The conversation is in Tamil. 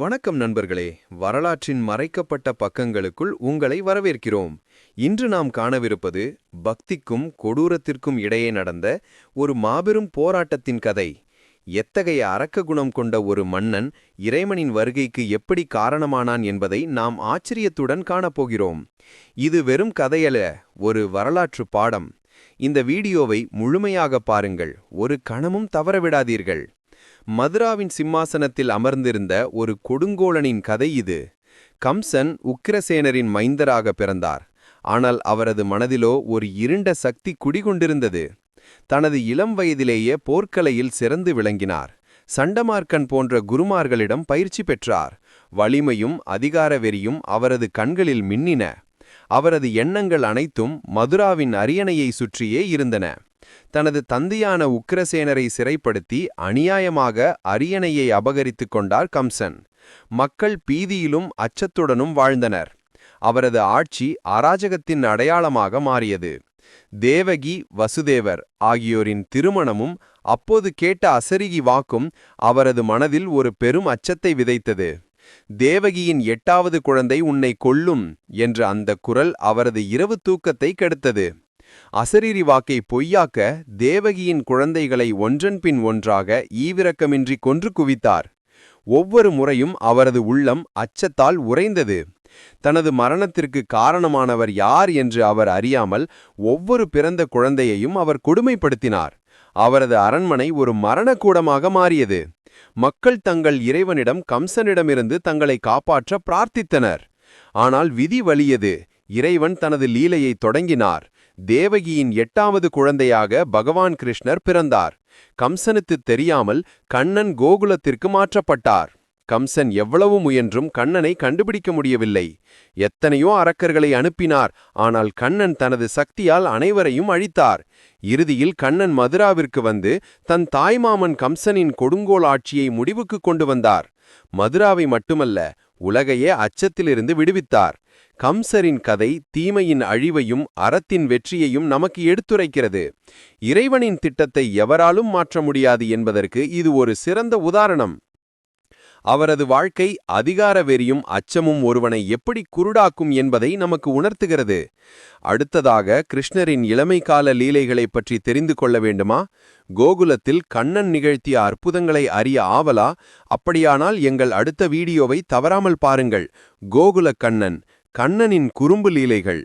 வணக்கம் நண்பர்களே. வரலாற்றின் மறைக்கப்பட்ட பக்கங்களுக்குள் உங்களை வரவேற்கிறோம். இன்று நாம் காணவிருப்பது பக்திக்கும் கொடூரத்திற்கும் இடையே நடந்த ஒரு மாபெரும் போராட்டத்தின் கதை. எத்தகைய அரக்க குணம் கொண்ட ஒரு மன்னன் இறைவனின் வருகைக்கு எப்படி காரணமானான் என்பதை நாம் ஆச்சரியத்துடன் காணப்போகிறோம். இது வெறும் கதையல ஒரு வரலாற்று பாடம். இந்த வீடியோவை முழுமையாக பாருங்கள். ஒரு கணமும் தவறவிடாதீர்கள். மதுராவின் சிம்மாசனத்தில் அமர்ந்திருந்த ஒரு கொடுங்கோளனின் கதை இது. கம்சன் உக்கிரசேனரின் மைந்தராக பிறந்தார். ஆனால் அவரது மனதிலோ ஒரு இருண்ட சக்தி குடிகொண்டிருந்தது. தனது இளம் வயதிலேயே போர்க்கலையில் சிறந்து விளங்கினார். சண்டமார்க்கன் போன்ற குருமார்களிடம் பயிற்சி பெற்றார். வலிமையும் அதிகார வெறியும் அவரது கண்களில் மின்னின. அவரது எண்ணங்கள் அனைத்தும் மதுராவின் அரியணையை சுற்றியே இருந்தன. தனது தந்தையான உக்கிரசேனரை சிறைப்படுத்தி அநியாயமாக அரியணையை அபகரித்து கொண்டார் கம்சன். மக்கள் பீதியிலும் அச்சத்துடனும் வாழ்ந்தனர். அவரது ஆட்சி அராஜகத்தின் அடையாளமாக மாறியது. தேவகி வசுதேவர் ஆகியோரின் திருமணமும் அப்போது கேட்ட அசரிகி வாக்கும் அவரது மனதில் ஒரு பெரும் அச்சத்தை விதைத்தது. தேவகியின் எட்டாவது குழந்தை உன்னை கொல்லும் என்ற அந்த குரல் அவரது இரவு தூக்கத்தை கெடுத்தது. அசரீரி வாக்கை பொய்யாக்க தேவகியின் குழந்தைகளை ஒன்றன் பின் ஒன்றாக ஈவிரக்கமின்றி கொன்று குவித்தார். ஒவ்வொரு முறையும் அவரது உள்ளம் அச்சத்தால் உறைந்தது. தனது மரணத்திற்கு காரணமானவர் யார் என்று அவர் அறியாமல் ஒவ்வொரு பிறந்த குழந்தையையும் அவர் கொடுமைப்படுத்தினார். அவரது அரண்மனை ஒரு மரணக்கூடமாக மாறியது. மக்கள் தங்கள் இறைவனிடம் கம்சனிடமிருந்து தங்களை காப்பாற்ற பிரார்த்தித்தனர். ஆனால் விதி வலியது. இறைவன் தனது லீலையை தொடங்கினார். தேவகியின் எட்டாவது குழந்தையாக பகவான் கிருஷ்ணர் பிறந்தார். கம்சனுக்கு தெரியாமல் கண்ணன் கோகுலத்திற்கு மாற்றப்பட்டார். கம்சன் எவ்வளவு முயன்றும் கண்ணனை கண்டுபிடிக்க முடியவில்லை. எத்தனையோ அரக்கர்களை அனுப்பினார். ஆனால் கண்ணன் தனது சக்தியால் அனைவரையும் அழித்தார். இறுதியில் கண்ணன் மதுராவிற்கு வந்து தன் தாய்மாமன் கம்சனின் கொடுங்கோல் ஆட்சியை முடிவுக்கு கொண்டு வந்தார். மதுராவை மட்டுமல்ல உலகையே அச்சத்திலிருந்து விடுவித்தார். கம்சரின் கதை தீமையின் அழிவையும் அறத்தின் வெற்றியையும் நமக்கு எடுத்துரைக்கிறது. இறைவனின் திட்டத்தை எவராலும் மாற்ற முடியாது என்பதற்கு இது ஒரு சிறந்த உதாரணம். அவரது வாழ்க்கை அதிகார வெறியும் அச்சமும் ஒருவனை எப்படி குருடாக்கும் என்பதை நமக்கு உணர்த்துகிறது. அடுத்ததாக கிருஷ்ணரின் இளமைக்கால லீலைகளை பற்றி தெரிந்து கொள்ள வேண்டுமா? கோகுலத்தில் கண்ணன் நிகழ்த்திய அற்புதங்களை அறிய ஆவலா? அப்படியானால் எங்கள் அடுத்த வீடியோவை தவறாமல் பாருங்கள். கோகுல கண்ணன் கண்ணனின் குறும்பு லீலைகள்.